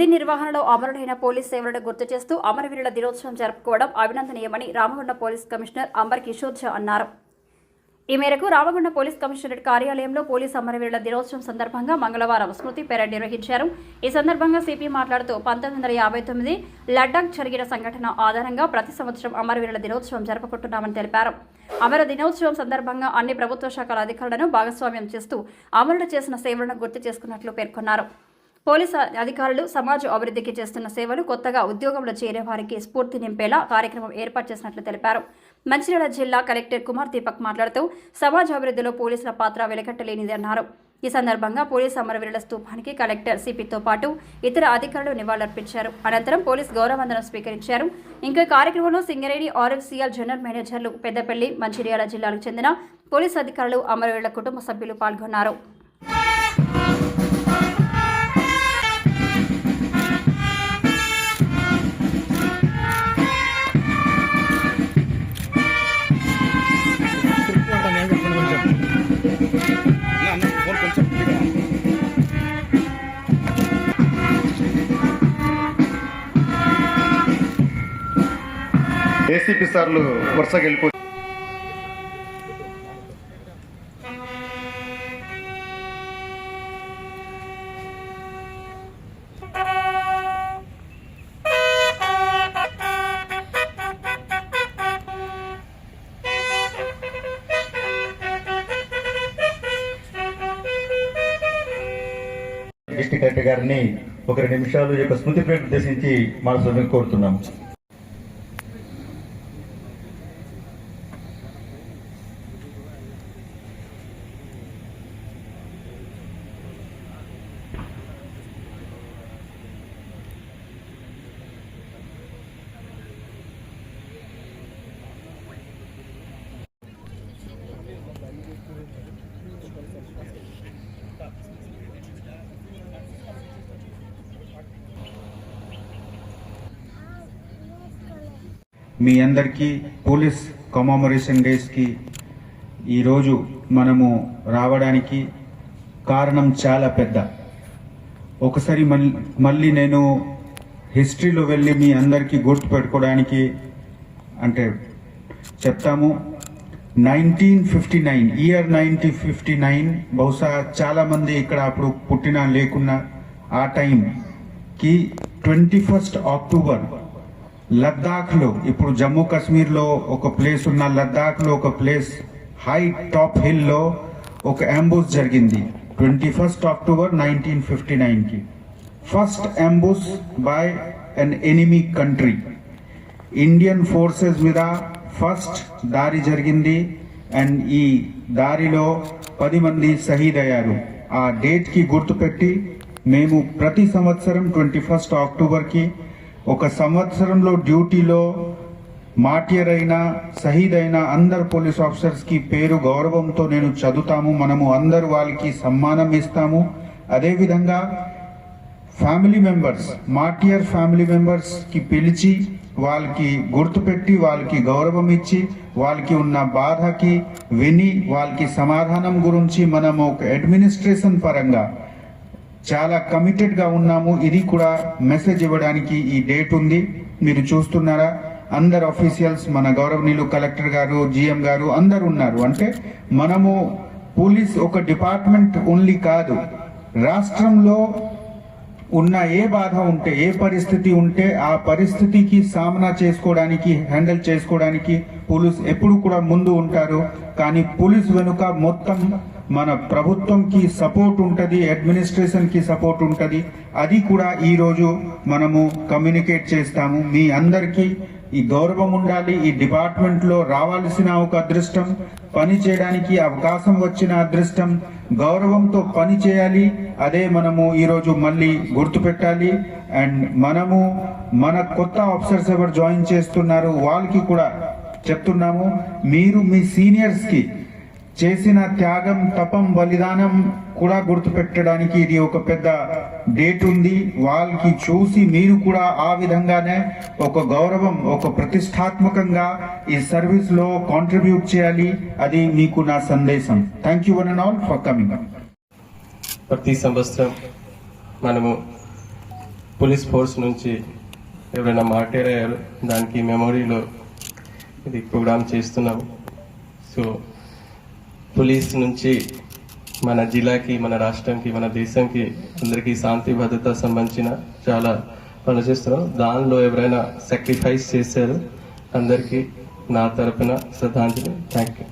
విధి నిర్వహణలో అమరులైన పోలీస్ సేవలను గుర్తు చేస్తూ అమరవీరుల దినోత్సవం జరుపుకోవడం అభినందనీయమని Ramagunda police commissioner amber Kishore Jha అన్నారు. ఈ మేరకు రామగుండ పోలీస్ కమిషనరేట్ కార్యాలయంలో పోలీస్ అమరవీరుల దినోత్సవం సందర్భంగా మంగళవారం స్మృతి పెరేడ్ నిర్వహించారు. ఈ సందర్భంగా సిపి మాట్లాడుతూ పంతొమ్మిది వందల యాభై తొమ్మిది లడ్డాక్ జరిగిన సంఘటన ఆధారంగా ప్రతి సంవత్సరం అమరవీరుల దినోత్సవం జరుపుకుంటున్నామని తెలిపారు. అమర దినోత్సవం సందర్భంగా అన్ని ప్రభుత్వ శాఖల అధికారులను భాగస్వామ్యం చేస్తూ అమరులు చేసిన సేవలను గుర్తు చేసుకున్నట్లు పేర్కొన్నారు. పోలీసు అధికారులు సమాజ అభివృద్ధికి చేస్తున్న సేవలు కొత్తగా ఉద్యోగంలో చేరే వారికి స్ఫూర్తి నింపేలా కార్యక్రమం ఏర్పాటు చేసినట్లు తెలిపారు. మంచిర్యాల జిల్లా కలెక్టర్ కుమార్ దీపక్ మాట్లాడుతూ సమాజ అభివృద్ధిలో పోలీసుల పాత్ర వెలకట్టలేనిది అన్నారు. ఈ సందర్భంగా పోలీసు అమరవీరుల స్తూపానికి కలెక్టర్ సిపితో పాటు ఇతర అధికారులు నివాళులర్పించారు. అనంతరం పోలీస్ గౌరవందనం స్వీకరించారు. ఇంకా కార్యక్రమంలో సింగరేణి ఆర్ఎఫ్సిఎల్ జనరల్ మేనేజర్లు పెద్దపల్లి మంచిర్యాల జిల్లాలకు చెందిన పోలీసు అధికారులు అమరవీరుల కుటుంబ సభ్యులు పాల్గొన్నారు. ఏసీపీ సార్లు వరుసగా వెళ్ళిపో డిస్టిక్ కలెక్టర్ గారిని ఒక రెండు నిమిషాలు యొక్క స్మృతి ప్రేమ ఉద్దేశించి మాట్లాడాలని కోరుతున్నాము మీ అందరికీ పోలీస్ కమామరేషన్ డేస్కి ఈరోజు మనము రావడానికి కారణం చాలా పెద్ద. ఒకసారి మళ్ళీ మళ్ళీ నేను హిస్టరీలో వెళ్ళి మీ అందరికీ గుర్తు పెట్టుకోవడానికి అంటే చెప్తాము. Nineteen fifty nine year nineteen fifty nine బహుశా చాలామంది ఇక్కడ అప్పుడు పుట్టిన లేకున్నా ఆ టైంకి ట్వంటీ ఫస్ట్ అక్టోబర్ లద్దాఖ్లో ఇప్పుడు జమ్మూ కాశ్మీర్లో ఒక ప్లేస్ ఉన్న లద్దాఖ్లో ఒక ప్లేస్ హై టాప్ హిల్లో ఒక అంబుస్ జరిగింది twenty first October nineteen fifty నైన్కి first ambush by an enemy country. Indian forces మీద ఫస్ట్ దారి జరిగింది అండ్ ఈ దారిలో పది మంది షహీద్ అయ్యారు ఆ డేట్కి గుర్తుపెట్టి మేము ప్రతి సంవత్సరం ట్వంటీ ఫస్ట్ అక్టోబర్కి ఒక సంవత్సరంలో డ్యూటీలో మాట్యర్ అయిన షహీద్ అయినా అందరు పోలీస్ ఆఫీసర్స్కి పేరు గౌరవంతో నేను చదువుతాము. మనము అందరు వాళ్ళకి సమ్మానం ఇస్తాము. అదేవిధంగా ఫ్యామిలీ మెంబర్స్ మాటియర్ ఫ్యామిలీ మెంబర్స్కి పిలిచి వాళ్ళకి గుర్తుపెట్టి వాళ్ళకి గౌరవం ఇచ్చి వాళ్ళకి ఉన్న బాధకి విని వాళ్ళకి సమాధానం గురించి మనము ఒక అడ్మినిస్ట్రేషన్ పరంగా చాలా కమిటెడ్గా ఉన్నాము. ఇది కూడా మెసేజ్ ఇవ్వడానికి ఈ డేట్ ఉంది. మీరు చూస్తున్నారా? అందరు అఫీషియల్స్ మన గౌరవనీయులు కలెక్టర్ గారు జిఎం గారు అందరు ఉన్నారు. అంటే మనము పోలీస్ ఒక డిపార్ట్మెంట్ ఓన్లీ కాదు. రాష్ట్రంలో ఉన్న ఏ బాధ ఉంటే ఏ పరిస్థితి ఉంటే ఆ పరిస్థితికి సామనా చేసుకోవడానికి హ్యాండిల్ చేసుకోవడానికి పోలీస్ ఎప్పుడు కూడా ముందు ఉంటారు. కానీ పోలీస్ వెనుక మొత్తం మన ప్రభుత్వంకి సపోర్ట్ ఉంటుంది అడ్మినిస్ట్రేషన్కి సపోర్ట్ ఉంటుంది. అది కూడా ఈరోజు మనము కమ్యూనికేట్ చేస్తాము. మీ అందరికీ ఈ గౌరవం ఉండాలి. ఈ డిపార్ట్మెంట్లో రావాల్సిన ఒక అదృష్టం పని చేయడానికి అవకాశం వచ్చిన అదృష్టం గౌరవంతో పని చేయాలి. అదే మనము ఈరోజు మళ్ళీ గుర్తుపెట్టాలి. అండ్ మనము మన కొత్త ఆఫీసర్స్ ఎవరు జాయిన్ చేస్తున్నారు వాళ్ళకి కూడా చెప్తున్నాము. మీరు మీ సీనియర్స్కి చేసిన త్యాగం తపం బలిదానం కూడా గుర్తుపెట్టడానికి ఇది ఒక పెద్ద డేట్ ఉంది. వాళ్ళకి చూసి మీరు కూడా ఆ విధంగానే ఒక గౌరవం ఒక ప్రతిష్టాత్మకంగా ఈ సర్వీస్లో కాంట్రిబ్యూట్ చేయాలి. అది మీకు నా సందేశం. Thank you one and all for coming ప్రతి సంవత్సరం మనము పోలీస్ ఫోర్స్ నుంచి ఎవరైనా మాట్లాడారు దానికి మెమొరీలో ఇది ప్రోగ్రామ్ చేస్తున్నాము. సో పోలీస్ నుంచి మన జిల్లాకి మన రాష్ట్రంకి మన దేశంకి అందరికీ శాంతి భద్రత సంబంధించిన చాలా పనులు చేస్తున్నాం. దానిలో ఎవరైనా సాక్రిఫైస్ చేశారు అందరికీ నా తరపున శ్రద్ధాంజలి. Thank you